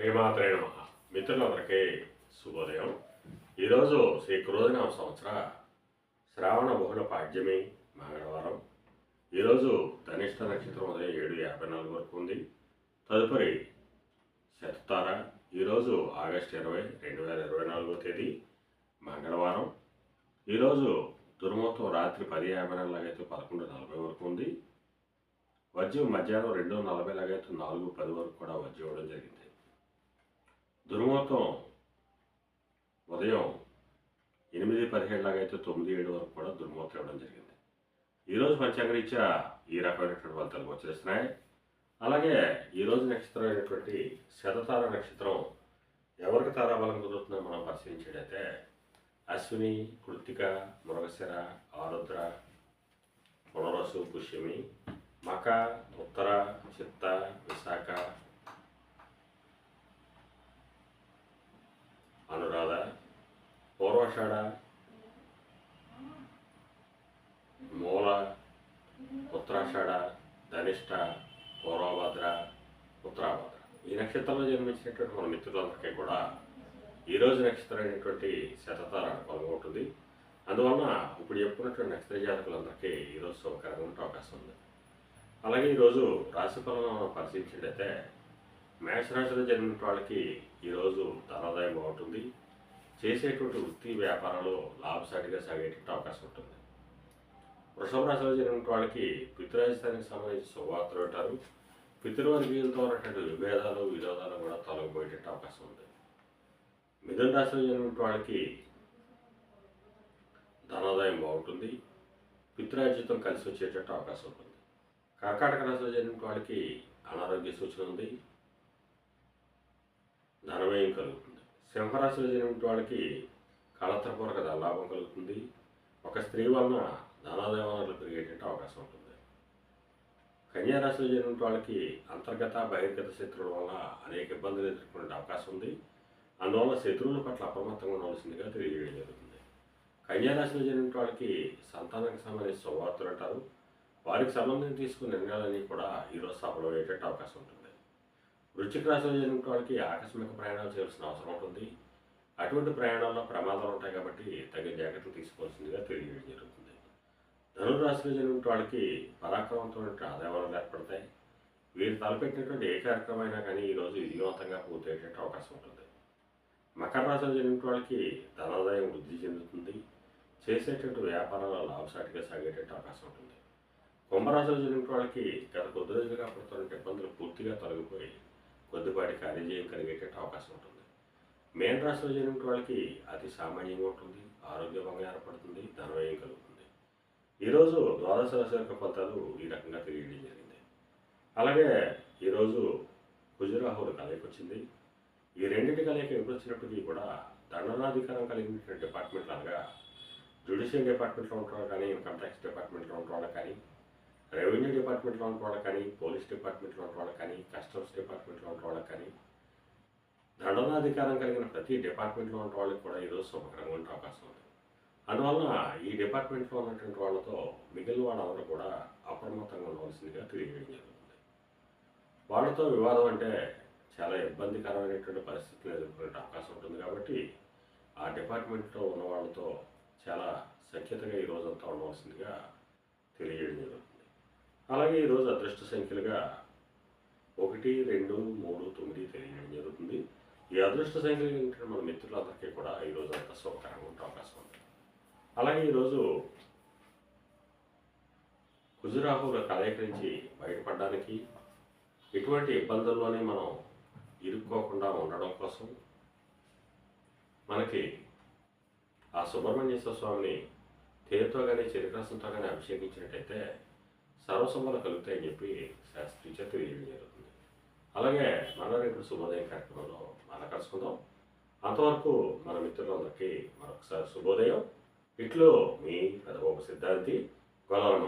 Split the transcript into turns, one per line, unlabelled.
శ్రీమాత్రే నమ. మిత్రులందరికీ శుభోదయం. ఈరోజు శ్రీ క్రోధనామ సంవత్సర శ్రావణ బహుళ పాడ్యమి మంగళవారం. ఈరోజు ధనిష్ట నక్షత్రం ఉదయం ఏడు యాభై నాలుగు వరకు ఉంది. తదుపరి శతతార ఈరోజు ఆగస్టు ఇరవై రెండు వేల ఇరవై నాలుగో తేదీ మంగళవారం. ఈరోజు దుర్ముహూర్తం రాత్రి పది యాభై నాలుగైతే పదకొండు నలభై వరకు ఉంది. వజ్యం మధ్యాహ్నం రెండు నలభై లాగైతే నాలుగు పది వరకు కూడా వజ్యం ఇవ్వడం జరిగింది. దుర్ముహూర్తం ఉదయం ఎనిమిది పదిహేడు అయితే తొమ్మిది ఏడు వరకు కూడా దుర్ముహూర్తం ఇవ్వడం జరిగింది. ఈరోజు పంచాంగరీత్యా ఈ రకమైనటువంటి ఫలితాలు వచ్చేస్తున్నాయి అలాగే ఈరోజు నక్షత్రం అయినటువంటి శతతార నక్షత్రం ఎవరికి తారాబలం కుదురుతుందో మనం పరిశీలించేటైతే అశ్విని కృత్తిక మృగశిర ఆరుద్ర పునరసు పుష్యమి మక ఉత్తర చిత్త విశాఖ పూర్వషాఢ మూల ఉత్తరాషాఢ ధనిష్ట పూర్వభద్ర ఉత్తరాభద్ర. ఈ నక్షత్రంలో జన్మించినటువంటి మన మిత్రులందరికీ కూడా ఈరోజు నక్షత్రం అయినటువంటి శతతార పాల్గొంటుంది ఉంటుంది అందువలన ఇప్పుడు చెప్పుకున్నటువంటి నక్షత్ర జాతకులందరికీ ఈరోజు సౌకర్యంగా ఉండే అవకాశం ఉంది. అలాగే ఈరోజు రాశి ఫలం మనం పరిశీలించినట్లయితే మేషరాశిలో జన్మిన వాళ్ళకి ఈరోజు ధనాదాయం బాగుంటుంది. చేసేటువంటి వృత్తి వ్యాపారంలో లాభసాటిగా సాగేటువంటి అవకాశం ఉంటుంది. వృషభ రాశిలో జరిగిన వాళ్ళకి పితృరాజస్థానికి సంబంధించి శుభవార్తలు ఉంటారు పితృవర్గీయులతో ఉన్నటువంటి విభేదాలు విరోధాలు కూడా తొలగిపోయేట అవకాశం ఉంది. మిథున రాశిలో జరిగిన వాళ్ళకి ధనాదాయం బాగుంటుంది. పితృరాజ్యతం కలిసి వచ్చేటట్టు అవకాశం ఉంటుంది. కర్కాటక రాశిలో జరిగిన వాళ్ళకి అనారోగ్య సూచన ఉంది. ధనవ్యయం కలుగుతుంది. సింహరాశిలో జరిగిన వాళ్ళకి కళత్రపూర్వక లాభం కలుగుతుంది. ఒక స్త్రీ వలన ధనాదేవనలు పెరిగేటువంటి పెరిగేటట్టు అవకాశం ఉంటుంది. కన్యారాశిలో జరిగిన వాళ్ళకి అంతర్గత బహిర్గత శత్రువుల వల్ల అనేక ఇబ్బందులు ఎదుర్కొనే అవకాశం ఉంది. అందువల్ల శత్రువుల పట్ల అప్రమత్తంగా ఉండవలసిందిగా తెలియజేయడం జరుగుతుంది. కన్యారాశిలో జరిగిన వాళ్ళకి సంతానానికి సంబంధించిన శుభవార్తలు అంటారు. వారికి సంబంధించి తీసుకున్న నిర్ణయాలన్నీ కూడా ఈరోజు సఫలమయ్యేటట్టు అవకాశం ఉంటుంది. వృశ్చిక రాశిలో జరిగిన వాళ్ళకి ఆకస్మిక ప్రయాణాలు చేయాల్సిన అవసరం ఉంటుంది. అటువంటి ప్రయాణాల్లో ప్రమాదాలు ఉంటాయి కాబట్టి తగిన జాగ్రత్తలు తీసుకోవాల్సిందిగా తెలియజేయడం జరుగుతుంది. ధనురాశిలో జరిగిన వాళ్ళకి పరాక్రమంతో ఆదాయాలు ఏర్పడతాయి. వీరు తలపెట్టినటువంటి ఏ కార్యక్రమమైనా కానీ ఈరోజు విజయవంతంగా పూర్తయ్యేటట్టు అవకాశం ఉంటుంది. మకర రాశిలో జరిగిన వాళ్ళకి ధనాదాయం వృద్ధి చెందుతుంది. చేసేటటువంటి వ్యాపారాల లాభసాటిగా సాగేటట్టు అవకాశం ఉంటుంది. కుంభరాశిలో జరిగిన వాళ్ళకి గత కొద్ది రోజులుగా పడుతున్న ఇబ్బందులు పూర్తిగా తొలగిపోయి కొద్దిపాటి కార్యజయం కలిగేటట్టు అవకాశం ఉంటుంది. మేన్ రాశిలో జరిగిన వాళ్ళకి అతి సామాన్యంగా ఉంటుంది ఆరోగ్యభంగా ఏర్పడుతుంది ధనవ్యయం కలుగుతుంది. ఈరోజు ద్వాదశ రాశి యొక్క ఫలితాలు ఈ రకంగా తెలియడం జరిగింది. అలాగే ఈరోజు కుజరాహుడు కలయిక వచ్చింది. ఈ రెండింటి కలయిక ఎప్పుడు వచ్చినప్పటికీ కూడా దండనాధికారం కలిగినటువంటి డిపార్ట్మెంట్లు అనగా జ్యుడిషియల్ డిపార్ట్మెంట్లో ఉంటారు కానీ ఇన్కమ్ ట్యాక్స్ డిపార్ట్మెంట్లో ఉంటారు కానీ రెవెన్యూ డిపార్ట్మెంట్లో ఉన్న వాళ్ళకి కానీ పోలీస్ డిపార్ట్మెంట్లో ఉన్న వాళ్ళకి కానీ కస్టమ్స్ డిపార్ట్మెంట్లో ఉన్న వాళ్ళకి కానీ దండనాధికారం కలిగిన ప్రతి డిపార్ట్మెంట్లో ఉన్న వాళ్ళకి కూడా ఈరోజు శుభకరంగా ఉండే అవకాశం ఉంది. అందువలన ఈ డిపార్ట్మెంట్లో ఉన్నటువంటి వాళ్ళతో మిగిలిన వాళ్ళందరూ కూడా అప్రమత్తంగా ఉండవలసిందిగా తెలియజేయడం జరుగుతుంది. వాళ్ళతో వివాదం అంటే చాలా ఇబ్బందికరమైనటువంటి పరిస్థితులు ఎదుర్కొనే అవకాశం ఉంటుంది కాబట్టి ఆ డిపార్ట్మెంట్లో ఉన్న వాళ్ళతో చాలా సఖ్యతగా ఈ రోజంతా ఉండవలసిందిగా తెలియజేయడం జరుగుతుంది. అలాగే ఈరోజు అదృష్ట సంఖ్యలుగా ఒకటి రెండు మూడు తొమ్మిది తెలియడం జరుగుతుంది. ఈ అదృష్ట సంఖ్యలు ఏంటంటే మన మిత్రులందరికీ కూడా ఈరోజు అంతా శుభకరంగా ఉండే అవకాశం ఉంది. అలాగే ఈరోజు కుజురాహుల కలయిక నుంచి బయటపడడానికి ఎటువంటి ఇబ్బందుల్లోనే మనం ఇరుక్కోకుండా ఉండడం కోసం మనకి ఆ సుబ్రహ్మణ్యేశ్వర స్వామిని తేరుతో కానీ చెరుకరసంతో కానీ అభిషేకించినట్టయితే సర్వసంబలు కలుగుతాయని చెప్పి శాస్త్రీయ తెలియజేయడం జరుగుతుంది? అలాగే మన రేపు శుభోదయం కార్యక్రమంలో మళ్ళా కలుసుకుందాం. అంతవరకు మన మిత్రులందరికీ మరొకసారి శుభోదయం. ఇట్లో మీ పెదబాబు సిద్ధాంతి గొల్లల